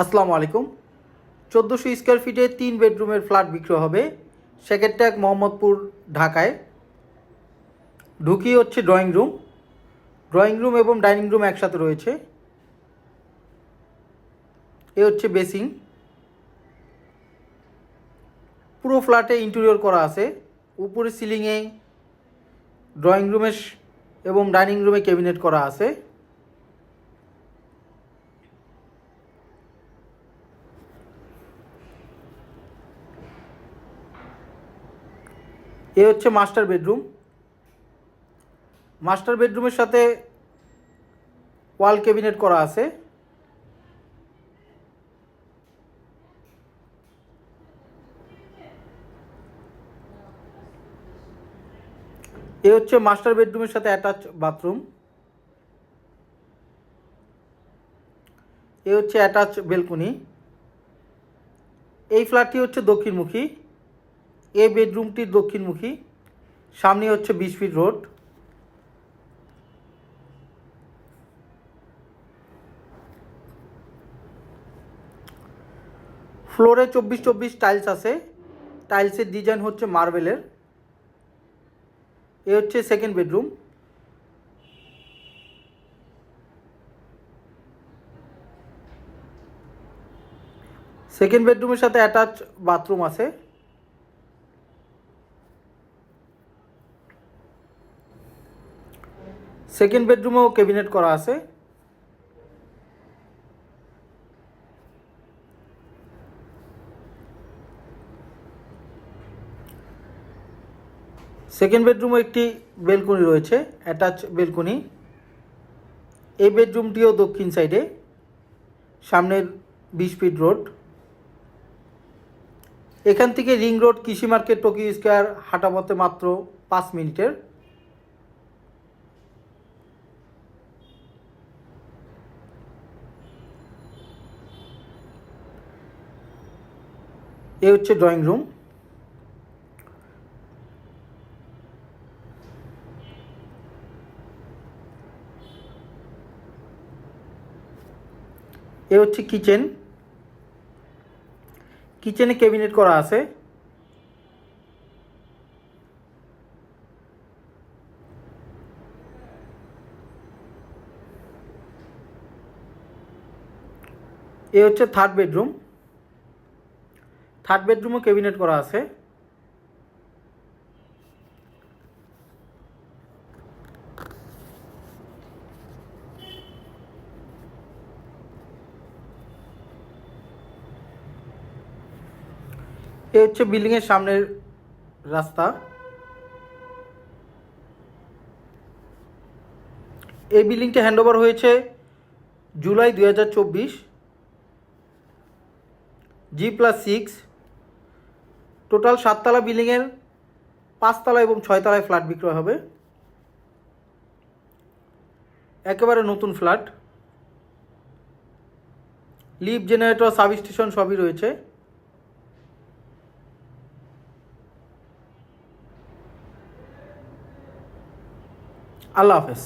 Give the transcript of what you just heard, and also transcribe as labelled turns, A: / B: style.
A: আসসালামু আলাইকুম। চোদ্দোশো স্কোয়ার ফিটে তিন বেডরুমের ফ্ল্যাট বিক্রি হবে সেকেন্ড ট্যাগ মোহাম্মদপুর, ঢাকায়। ঢুকি হচ্ছে ড্রয়িং রুম। ড্রয়িং রুম এবং ডাইনিং রুম একসাথে রয়েছে। এ হচ্ছে বেসিং পুরো ফ্ল্যাটে ইন্টেরিয়র করা আছে। উপরে সিলিংয়ে ড্রয়িং রুমে এবং ডাইনিং রুমে ক্যাবিনেট করা আছে। এ হচ্ছে মাস্টার বেডরুম। মাস্টার বেডরুমের সাথে ওয়াল ক্যাবিনেট করা আছে। এ হচ্ছে মাস্টার বেডরুমের সাথে অ্যাটাচ বাথরুম। এ হচ্ছে অ্যাটাচ বেলকনি। এই ফ্ল্যাটটি হচ্ছে দক্ষিণমুখী। এ বেডরুমটির দক্ষিণমুখী সামনে হচ্ছে বিশ ফিট রোড ফ্লোরে চব্বিশ চব্বিশ টাইলস আছে। টাইলসের ডিজাইন হচ্ছে মার্বেলের। এ হচ্ছে সেকেন্ড বেডরুম সেকেন্ড বেডরুমের সাথে অ্যাটাচ বাথরুম আছে। সেকেন্ড বেডরুমেও ক্যাবিনেট করা আছে। সেকেন্ড বেডরুমে একটি বেলকনি রয়েছে অ্যাটাচ বেলকনি এই বেডরুমটিও দক্ষিণ সাইডে সামনের বিশ ফিট রোড এখান থেকে ring road Krishi Market Tokyo Square হাঁটা পথে মাত্র পাঁচ মিনিটের। এ হচ্ছে ড্রয়িং রুম। এ হচ্ছে কিচেন। কিচেনে ক্যাবিনেট করা আছে। এ হচ্ছে থার্ড বেডরুম। থার্ড বেডরুমও ক্যাবিনেট করা আছে। এ হচ্ছে বিল্ডিংয়ের সামনের রাস্তা। এই বিল্ডিংটি হ্যান্ডওভার হয়েছে জুলাই দুই হাজার চব্বিশ। জি প্লাস সিক্স টোটাল সাততলা বিল্ডিংয়ের পাঁচতলা এবং ছয়তলায় ফ্ল্যাট বিক্রয় হবে। একেবারে নতুন flat lift generator sub station সবই রয়েছে। আল্লাহ হাফেজ।